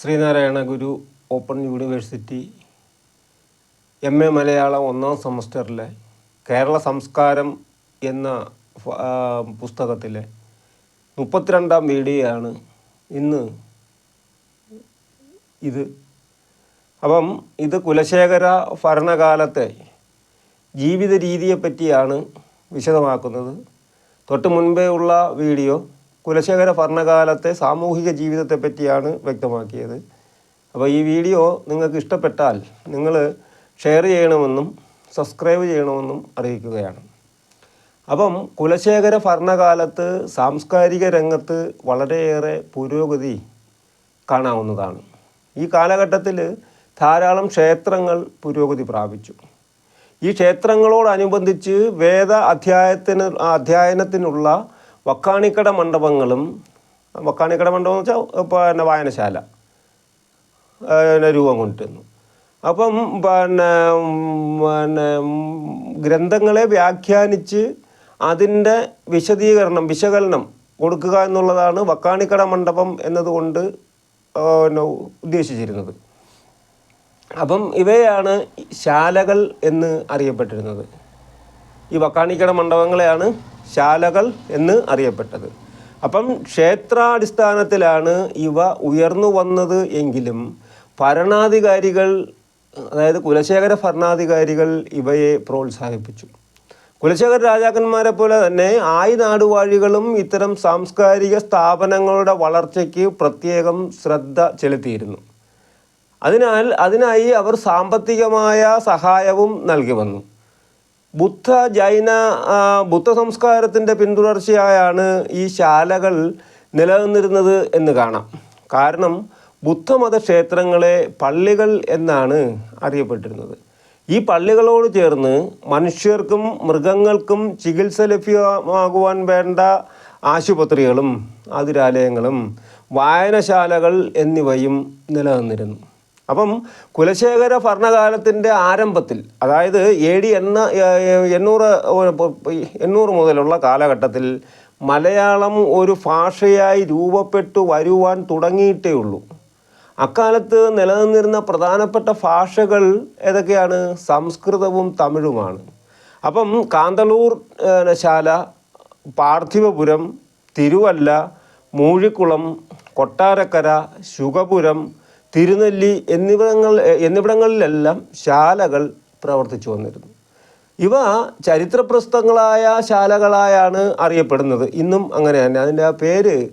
Sreenarayana Guru open university M A Malayalam ഒന്നാം സെമസ്റ്ററിലെ കേരള സംസ്കാരം എന്ന പുസ്തകത്തിലെ മുപ്പത്തിരണ്ടാം വീഡിയോയാണ് ഇന്ന് ഇത്. അപ്പം ഇത് കുലശേഖര ഭരണകാലത്തെ ജീവിത രീതിയെപ്പറ്റിയാണ് വിശദമാക്കുന്നത്. തൊട്ട് മുൻപേ ഉള്ള വീഡിയോ കുലശേഖര ഭരണകാലത്തെ സാമൂഹിക ജീവിതത്തെ പറ്റിയാണ് വ്യക്തമാക്കിയത്. അപ്പോൾ ഈ വീഡിയോ നിങ്ങൾക്ക് ഇഷ്ടപ്പെട്ടാൽ നിങ്ങൾ ഷെയർ ചെയ്യണമെന്നും സബ്സ്ക്രൈബ് ചെയ്യണമെന്നും അറിയിക്കുകയാണ്. അപ്പം കുലശേഖര ഭരണകാലത്ത് സാംസ്കാരിക രംഗത്ത് വളരെയേറെ പുരോഗതി കാണാവുന്നതാണ്. ഈ കാലഘട്ടത്തിൽ ധാരാളം ക്ഷേത്രങ്ങൾ പുരോഗതി പ്രാപിച്ചു. ഈ ക്ഷേത്രങ്ങളോടനുബന്ധിച്ച് വേദ അധ്യായത്തിന് അധ്യയനത്തിനുള്ള വക്കാണിക്കട മണ്ഡപങ്ങളും വക്കാണിക്കട മണ്ഡപം എന്ന് വെച്ചാൽ പിന്നെ വായനശാല പിന്നെ രൂപം കൊണ്ടിരുന്നു അപ്പം പിന്നെ പിന്നെ ഗ്രന്ഥങ്ങളെ വ്യാഖ്യാനിച്ച് അതിന്റെ വിശദീകരണം വിശകലനം കൊടുക്കുക എന്നുള്ളതാണ് വക്കാണിക്കട മണ്ഡപം എന്നതുകൊണ്ട് പിന്നെ ഉദ്ദേശിച്ചിരുന്നത്. അപ്പം ഇവയാണ് ശാലകൾ എന്ന് അറിയപ്പെട്ടിരുന്നത്. ഈ വക്കാണിക്കട മണ്ഡപങ്ങളെയാണ് ശാലകൾ എന്ന് അറിയപ്പെട്ടത്. അപ്പം ക്ഷേത്രാടിസ്ഥാനത്തിലാണ് ഇവ ഉയർന്നു വന്നത് എങ്കിലും ഭരണാധികാരികൾ അതായത് കുലശേഖര ഭരണാധികാരികൾ ഇവയെ പ്രോത്സാഹിപ്പിച്ചു. കുലശേഖര രാജാക്കന്മാരെ പോലെ തന്നെ ആയി നാടുവാഴികളും ഇത്തരം സാംസ്കാരിക സ്ഥാപനങ്ങളുടെ വളർച്ചയ്ക്ക് പ്രത്യേകം ശ്രദ്ധ ചെലുത്തിയിരുന്നു. അതിനാൽ അതിനായി അവർ സാമ്പത്തികമായ സഹായവും നൽകി വന്നു. ബുദ്ധ ജൈന ബുദ്ധ സംസ്കാരത്തിന്റെ പിന്തുടർച്ചയായാണ് ഈ ശാലകൾ നിലനിന്നിരുന്നത് എന്ന് കാണാം. കാരണം ബുദ്ധമത ക്ഷേത്രങ്ങളെ പള്ളികൾ എന്നാണ് അറിയപ്പെട്ടിരുന്നത്. ഈ പള്ളികളോട് ചേർന്ന് മനുഷ്യർക്കും മൃഗങ്ങൾക്കും ചികിത്സ ലഭ്യമാകുവാൻ വേണ്ട ആശുപത്രികളും ആതിരാലയങ്ങളും വായനശാലകൾ എന്നിവയും നിലനിന്നിരുന്നു. അപ്പം കുലശേഖര ഭരണകാലത്തിന്റെ ആരംഭത്തിൽ അതായത് എ ഡി എണ്ണ എണ്ണൂറ് എണ്ണൂറ് മുതലുള്ള കാലഘട്ടത്തിൽ മലയാളം ഒരു ഭാഷയായി രൂപപ്പെട്ടു വരുവാൻ തുടങ്ങിയിട്ടേ ഉള്ളൂ. അക്കാലത്ത് നിലനിന്നിരുന്ന പ്രധാനപ്പെട്ട ഭാഷകൾ ഏതൊക്കെയാണ്? സംസ്കൃതവും തമിഴുമാണ്. അപ്പം കാന്തളൂർ ശാല പാർത്ഥിവപുരം തിരുവല്ല മൂഴിക്കുളം കൊട്ടാരക്കര ശുഗപുരം തിരുനെല്ലി എന്നിവിടങ്ങൾ എന്നിവിടങ്ങളിലെല്ലാം ശാലകൾ പ്രവർത്തിച്ചു വന്നിരുന്നു. ഇവ ചരിത്രപ്രസ്തങ്ങളായ ശാലകളായാണ് അറിയപ്പെടുന്നത്. ഇന്നും അങ്ങനെ തന്നെ. അതിന്റെ ആ പേര്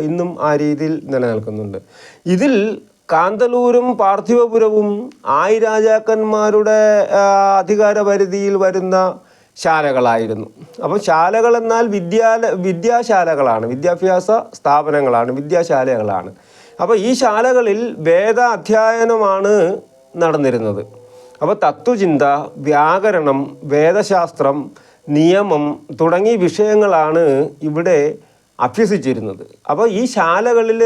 ഇന്നും ആ രീതിയിൽ നിലനിൽക്കുന്നുണ്ട്. ഇതിൽ കാന്തലൂരും പാർത്ഥിവപുരവും ആയി രാജാക്കന്മാരുടെ ആ, അധികാര പരിധിയിൽ വരുന്ന ശാലകളായിരുന്നു. അപ്പോൾ ശാലകൾ എന്നാൽ വിദ്യാല വിദ്യാശാലകളാണ്. വിദ്യാഭ്യാസ സ്ഥാപനങ്ങളാണ്. വിദ്യാശാലകളാണ്. അപ്പോൾ ഈ ശാലകളിൽ വേദ അധ്യയനമാണ് നടന്നിരുന്നത്. അപ്പോൾ തത്വചിന്ത വ്യാകരണം വേദശാസ്ത്രം നിയമം തുടങ്ങിയ വിഷയങ്ങളാണ് ഇവിടെ അഭ്യസിച്ചിരുന്നത്. അപ്പോൾ ഈ ശാലകളിൽ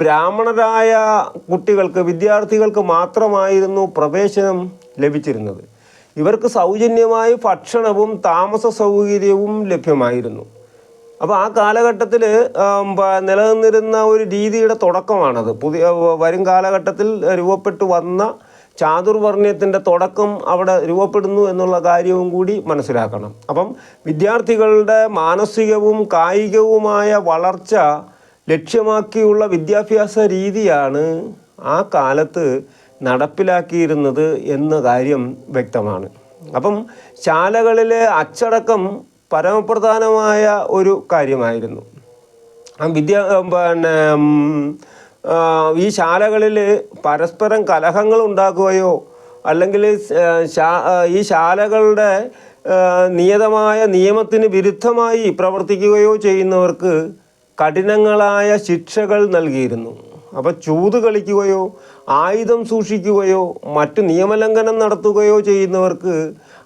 ബ്രാഹ്മണരായ കുട്ടികൾക്ക് വിദ്യാർത്ഥികൾക്ക് മാത്രമായിരുന്നു പ്രവേശനം ലഭിച്ചിരുന്നത്. ഇവർക്ക് സൗജന്യമായി ഭക്ഷണവും താമസ സൗകര്യവും ലഭ്യമായിരുന്നു. അപ്പോൾ ആ കാലഘട്ടത്തിൽ നിലനിന്നിരുന്ന ഒരു രീതിയുടെ തുടക്കമാണത്. പുതിയ വരും കാലഘട്ടത്തിൽ രൂപപ്പെട്ടു വന്ന ചാതുർവർണയത്തിന്റെ തുടക്കം അവിടെ രൂപപ്പെടുന്നു എന്നുള്ള കാര്യവും കൂടി മനസ്സിലാക്കണം. അപ്പം വിദ്യാർത്ഥികളുടെ മാനസികവും കായികവുമായ വളർച്ച ലക്ഷ്യമാക്കിയുള്ള വിദ്യാഭ്യാസ രീതിയാണ് ആ കാലത്ത് നടപ്പിലാക്കിയിരുന്നത് എന്ന കാര്യം വ്യക്തമാണ്. അപ്പം ശാലകളിലെ അച്ചടക്കം പരമപ്രധാനമായ ഒരു കാര്യമായിരുന്നു. വിദ്യ പിന്നെ ഈ ശാലകളിൽ പരസ്പരം കലഹങ്ങൾ ഉണ്ടാക്കുകയോ അല്ലെങ്കിൽ ഈ ശാലകളുടെ നിയതമായ നിയമത്തിന് വിരുദ്ധമായി പ്രവർത്തിക്കുകയോ ചെയ്യുന്നവർക്ക് കഠിനങ്ങളായ ശിക്ഷകൾ നൽകിയിരുന്നു. അപ്പോൾ ചൂത് കളിക്കുകയോ ആയുധം സൂക്ഷിക്കുകയോ മറ്റു നിയമലംഘനം നടത്തുകയോ ചെയ്യുന്നവർക്ക്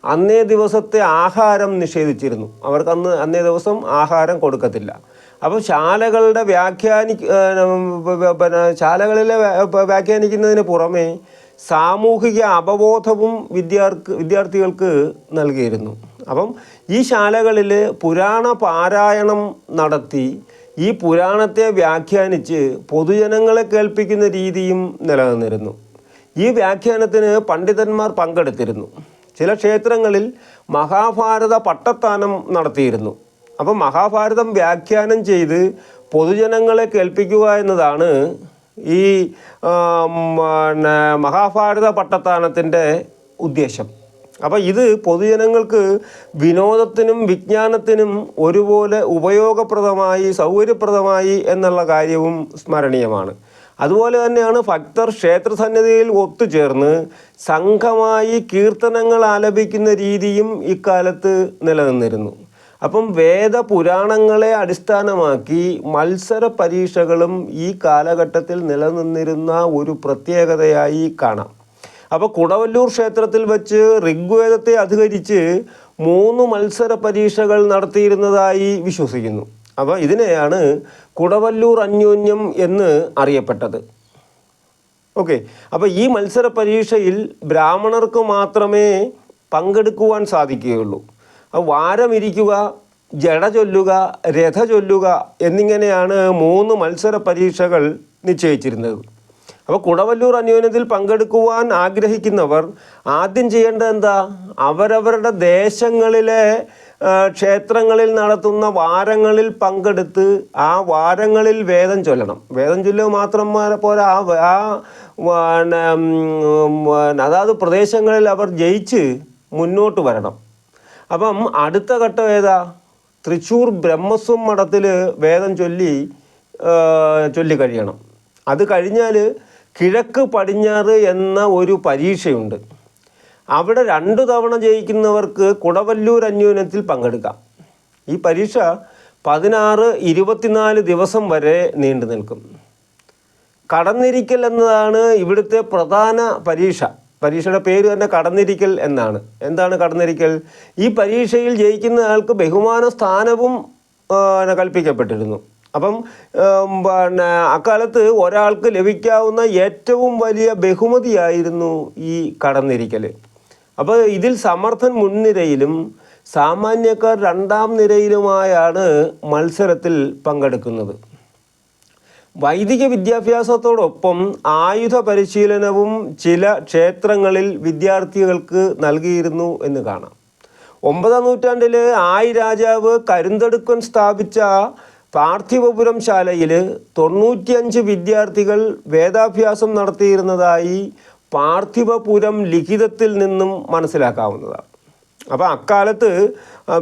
അന്നേ ദിവസത്തെ ആഹാരം നിഷേധിച്ചിരുന്നു. അവർക്ക് അന്ന് അന്നേ ദിവസം ആഹാരം കൊടുക്കത്തില്ല. അപ്പോൾ ശാലകളുടെ വ്യാഖ്യാനി പിന്നെ ശാലകളിലെ വ്യാ- വ്യാഖ്യാനിക്കുന്നതിന് പുറമെ സാമൂഹിക അവബോധവും വിദ്യാർത്ഥി വിദ്യാർത്ഥികൾക്ക് നൽകിയിരുന്നു. അപ്പം ഈ ശാലകളിൽ പുരാണ പാരായണം നടത്തി ഈ പുരാണത്തെ വ്യാഖ്യാനിച്ച് പൊതുജനങ്ങളെ കേൾപ്പിക്കുന്ന രീതിയും നിലനിന്നിരുന്നു. ഈ വ്യാഖ്യാനത്തിന് പണ്ഡിതന്മാർ പങ്കെടുത്തിരുന്നു. ചില ക്ഷേത്രങ്ങളിൽ മഹാഭാരത പട്ടത്താനം നടത്തിയിരുന്നു. അപ്പം മഹാഭാരതം വ്യാഖ്യാനം ചെയ്ത് പൊതുജനങ്ങളെ കേൾപ്പിക്കുക എന്നതാണ് ഈ മഹാഭാരത പട്ടത്താനത്തിന്റെ ഉദ്ദേശം. അപ്പോൾ ഇത് പൊതുജനങ്ങൾക്ക് വിനോദത്തിനും വിജ്ഞാനത്തിനും ഒരുപോലെ ഉപയോഗപ്രദമായി സൗകര്യപ്രദമായി എന്നുള്ള കാര്യവും സ്മരണീയമാണ്. അതുപോലെ തന്നെയാണ് ഭക്തർ ക്ഷേത്രസന്നിധിയിൽ ഒത്തുചേർന്ന് സംഘമായി കീർത്തനങ്ങൾ ആലപിക്കുന്ന രീതിയും ഇക്കാലത്ത് നിലനിന്നിരുന്നു. അപ്പം വേദപുരാണങ്ങളെ അടിസ്ഥാനമാക്കി മത്സര പരീക്ഷകളും ഈ കാലഘട്ടത്തിൽ നിലനിന്നിരുന്ന ഒരു പ്രത്യേകതയായി കാണാം. അപ്പോൾ കുടവല്ലൂർ ക്ഷേത്രത്തിൽ വെച്ച് ഋഗ്വേദത്തെ അധികരിച്ച് മൂന്ന് മത്സര പരീക്ഷകൾ നടത്തിയിരുന്നതായി വിശ്വസിക്കുന്നു. അപ്പോൾ ഇതിനെയാണ് കുടവല്ലൂർ അന്യോന്യം എന്ന് അറിയപ്പെട്ടത്. ഓക്കെ. അപ്പോൾ ഈ മത്സര പരീക്ഷയിൽ ബ്രാഹ്മണർക്ക് മാത്രമേ പങ്കെടുക്കുവാൻ സാധിക്കുകയുള്ളൂ. വാരമിരിക്കുക ജട ചൊല്ലുക രഥ ചൊല്ലുക എന്നിങ്ങനെയാണ് മൂന്ന് മത്സര പരീക്ഷകൾ നിശ്ചയിച്ചിരുന്നത്. അപ്പോൾ കുടവല്ലൂർ അന്യോന്യത്തിൽ പങ്കെടുക്കുവാൻ ആഗ്രഹിക്കുന്നവർ ആദ്യം ചെയ്യേണ്ടത് എന്താ? അവരവരുടെ ദേശങ്ങളിലെ ക്ഷേത്രങ്ങളിൽ നടത്തുന്ന വാരങ്ങളിൽ പങ്കെടുത്ത് ആ വാരങ്ങളിൽ വേദം ചൊല്ലണം. വേദം ചൊല്ലുക മാത്രം പോരാ ആ അതാത് പ്രദേശങ്ങളിൽ അവർ ജയിച്ച് മുന്നോട്ട് വരണം. അപ്പം അടുത്ത ഘട്ടം ഏതാ? തൃശ്ശൂർ ബ്രഹ്മസ്വം മഠത്തിൽ വേദം ചൊല്ലി ചൊല്ലി കഴിയണം. അത് കഴിഞ്ഞാൽ കിഴക്ക് പടിഞ്ഞാറ് എന്ന ഒരു പരീക്ഷയുണ്ട്. അവിടെ രണ്ടു തവണ ജയിക്കുന്നവർക്ക് കുടവല്ലൂർ അന്യോന്യത്തിൽ പങ്കെടുക്കാം. ഈ പരീക്ഷ പതിനാറ് ഇരുപത്തിനാല് ദിവസം വരെ നീണ്ടു നിൽക്കും. കടന്നിരിക്കൽ എന്നതാണ് ഇവിടുത്തെ പ്രധാന പരീക്ഷ. പരീക്ഷയുടെ പേര് തന്നെ കടന്നിരിക്കൽ എന്നാണ്. എന്താണ് കടന്നിരിക്കൽ? ഈ പരീക്ഷയിൽ ജയിക്കുന്ന ആൾക്ക് ബഹുമാന സ്ഥാനവും കൽപ്പിക്കപ്പെട്ടിരുന്നു. അപ്പം പിന്നെ അക്കാലത്ത് ഒരാൾക്ക് ലഭിക്കാവുന്ന ഏറ്റവും വലിയ ബഹുമതിയായിരുന്നു ഈ കടന്നിരിക്കൽ. അപ്പോൾ ഇതിൽ സമർത്ഥൻ മുൻനിരയിലും സാമാന്യക്കാർ രണ്ടാം നിരയിലുമായാണ് മത്സരത്തിൽ പങ്കെടുക്കുന്നത്. വൈദിക വിദ്യാഭ്യാസത്തോടൊപ്പം ആയുധ പരിശീലനവും ചില ക്ഷേത്രങ്ങളിൽ വിദ്യാർത്ഥികൾക്ക് നൽകിയിരുന്നു എന്ന് കാണാം. ഒമ്പതാം നൂറ്റാണ്ടിൽ ആയി രാജാവ് കരുന്തടുക്കൻ സ്ഥാപിച്ച പാർത്ഥിവപുരം ശാലയിൽ തൊണ്ണൂറ്റിയഞ്ച് വിദ്യാർത്ഥികൾ വേദാഭ്യാസം നടത്തിയിരുന്നതായി പാർത്ഥിവപുരം ലിഖിതത്തിൽ നിന്നും മനസ്സിലാക്കാവുന്നതാണ്. അപ്പോൾ അക്കാലത്ത്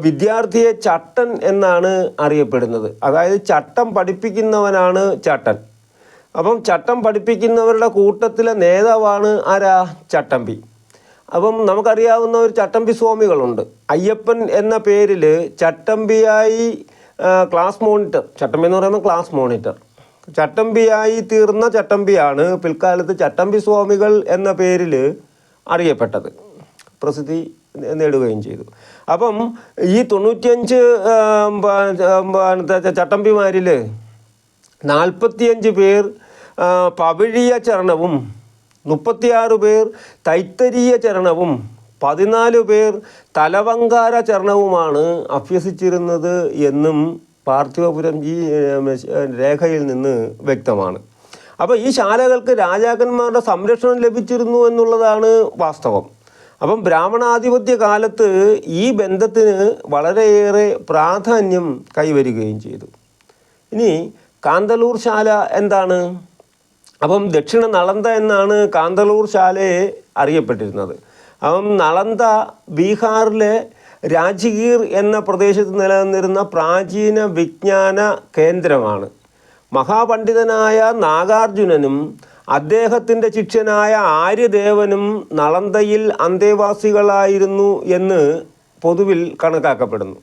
വിദ്യാർത്ഥിയെ ചട്ടൻ എന്നാണ് അറിയപ്പെടുന്നത്. അതായത് ചട്ടം പഠിപ്പിക്കുന്നവനാണ് ചട്ടൻ. അപ്പം ചട്ടം പഠിപ്പിക്കുന്നവരുടെ കൂട്ടത്തിലെ നേതാവാണ് ആരാ? ചട്ടമ്പി. അപ്പം നമുക്കറിയാവുന്ന ഒരു ചട്ടമ്പി സ്വാമികളുണ്ട്. അയ്യപ്പൻ എന്ന പേരിൽ ചട്ടമ്പിയായി ക്ലാസ് മോണിറ്റർ ചട്ടമ്പി എന്ന് പറയുമ്പോൾ ക്ലാസ് മോണിറ്റർ. ചട്ടമ്പിയായി തീർന്ന ചട്ടമ്പിയാണ് പിൽക്കാലത്ത് ചട്ടമ്പി സ്വാമികൾ എന്ന പേരിൽ അറിയപ്പെട്ടത്. പ്രസിദ്ധി നേടുകയും ചെയ്തു. അപ്പം ഈ തൊണ്ണൂറ്റിയഞ്ച് ചട്ടമ്പിമാരിൽ നാൽപ്പത്തിയഞ്ച് പേർ പവിഴിയ ചരണവും മുപ്പത്തിയാറ് പേർ തൈത്തരീയ ചരണവും പതിനാല് പേർ തലവങ്കാര ചരണവുമാണ് അഭ്യസിച്ചിരുന്നത് എന്നും പാർത്ഥിവപുരം ഈ രേഖയിൽ നിന്ന് വ്യക്തമാണ്. അപ്പോൾ ഈ ശാലകൾക്ക് രാജാക്കന്മാരുടെ സംരക്ഷണം ലഭിച്ചിരുന്നു എന്നുള്ളതാണ് വാസ്തവം. അപ്പം ബ്രാഹ്മണാധിപത്യ കാലത്ത് ഈ ബന്ധത്തിന് വളരെയേറെ പ്രാധാന്യം കൈവരികയും ചെയ്തു. ഇനി കാന്തലൂർ ശാല എന്താണ്? അപ്പം ദക്ഷിണ നളന്ത എന്നാണ് കാന്തലൂർ ശാലയെ അറിയപ്പെട്ടിരുന്നത്. അപ്പം നളന്ത ബീഹാറിലെ രാജഗീർ എന്ന പ്രദേശത്ത് നിലനിന്നിരുന്ന പ്രാചീന വിജ്ഞാന കേന്ദ്രമാണ്. മഹാപണ്ഡിതനായ നാഗാർജുനനും അദ്ദേഹത്തിന്റെ ശിഷ്യനായ ആര്യദേവനും നളന്തയിൽ അന്തേവാസികളായിരുന്നു എന്ന് പൊതുവിൽ കണക്കാക്കപ്പെടുന്നു.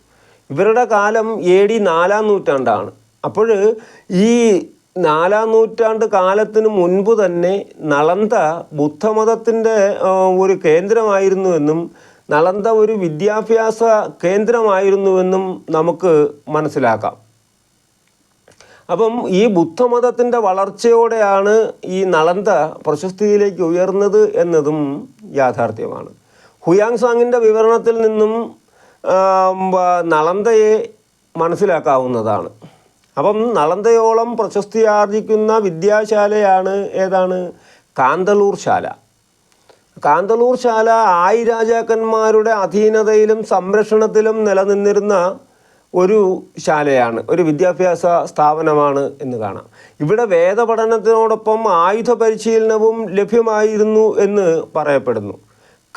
ഇവരുടെ കാലം എ ഡി നാലാം നൂറ്റാണ്ടാണ്. അപ്പോൾ ഈ നാലാം നൂറ്റാണ്ട് കാലത്തിന് മുൻപ് തന്നെ നളന്ത ബുദ്ധമതത്തിന്റെ ഒരു കേന്ദ്രമായിരുന്നു കേന്ദ്രമായിരുന്നുവെന്നും നളന്ത ഒരു വിദ്യാഭ്യാസ കേന്ദ്രമായിരുന്നുവെന്നും നമുക്ക് മനസ്സിലാക്കാം. അപ്പം ഈ ബുദ്ധമതത്തിന്റെ വളർച്ചയോടെയാണ് ഈ നളന്ത പ്രശസ്തിയിലേക്ക് ഉയർന്നത് എന്നതും യാഥാർത്ഥ്യമാണ്. ഹുയാങ് സാങ്ങിന്റെ വിവരണത്തിൽ നിന്നും നളന്തയെ മനസ്സിലാക്കാവുന്നതാണ്. അപ്പം നളന്തയോളം പ്രശസ്തിയാർജിക്കുന്ന വിദ്യാശാലയാണ് ഏതാണ്? കാന്തളൂർ ശാല. കാന്തളൂർ ശാല ആയി രാജാക്കന്മാരുടെ അധീനതയിലും സംരക്ഷണത്തിലും നിലനിന്നിരുന്ന ഒരു ശാലയാണ് ഒരു വിദ്യാഭ്യാസ സ്ഥാപനമാണ് എന്ന് കാണാം. ഇവിടെ വേദപഠനത്തിനോടൊപ്പം ആയുധ പരിശീലനവും ലഭ്യമായിരുന്നു എന്ന് പറയപ്പെടുന്നു.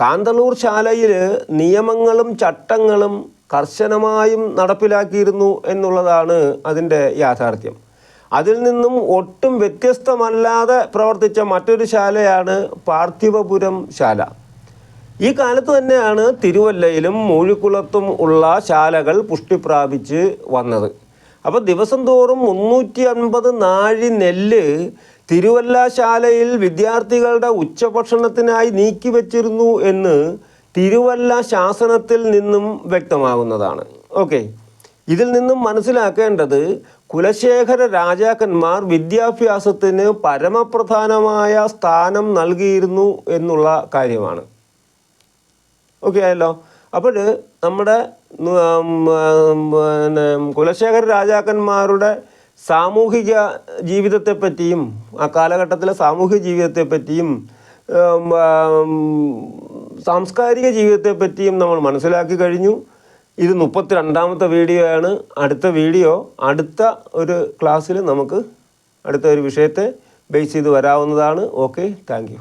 കാന്തളൂർ ശാലയിൽ നിയമങ്ങളും ചട്ടങ്ങളും കർശനമായും നടപ്പിലാക്കിയിരുന്നു എന്നുള്ളതാണ് അതിന്റെ യാഥാർത്ഥ്യം. അതിൽ നിന്നും ഒട്ടും വ്യത്യസ്തമല്ലാതെ പ്രവർത്തിച്ച മറ്റൊരു ശാലയാണ് പാർത്ഥിവപുരം ശാല. ഈ കാലത്ത് തന്നെയാണ് തിരുവല്ലയിലും മൂഴിക്കുളത്തും ഉള്ള ശാലകൾ പുഷ്ടി പ്രാപിച്ച് വന്നത്. അപ്പോൾ ദിവസം തോറും മുന്നൂറ്റി അൻപത് നാഴി നെല്ല് തിരുവല്ല ശാലയിൽ വിദ്യാർത്ഥികളുടെ ഉച്ചഭക്ഷണത്തിനായി നീക്കി വച്ചിരുന്നു എന്ന് തിരുവല്ല ശാസനത്തിൽ നിന്നും വ്യക്തമാകുന്നതാണ്. ഓക്കെ. ഇതിൽ നിന്നും മനസ്സിലാക്കേണ്ടത് കുലശേഖര രാജാക്കന്മാർ വിദ്യാഭ്യാസത്തിന് പരമപ്രധാനമായ സ്ഥാനം നൽകിയിരുന്നു എന്നുള്ള കാര്യമാണ്. ഓക്കെ ആയല്ലോ. അപ്പോൾ നമ്മുടെ പിന്നെ കുലശേഖര രാജാക്കന്മാരുടെ സാമൂഹിക ജീവിതത്തെപ്പറ്റിയും ആ കാലഘട്ടത്തിലെ സാമൂഹിക ജീവിതത്തെപ്പറ്റിയും സാംസ്കാരിക ജീവിതത്തെപ്പറ്റിയും നമ്മൾ മനസ്സിലാക്കി കഴിഞ്ഞു. ഇത് മുപ്പത്തി രണ്ടാമത്തെ വീഡിയോ ആണ് അടുത്ത വീഡിയോ അടുത്ത ഒരു ക്ലാസ്സിൽ നമുക്ക് അടുത്ത ഒരു വിഷയത്തെ ബേസ് ചെയ്ത് വരാവുന്നതാണ്. Okay thank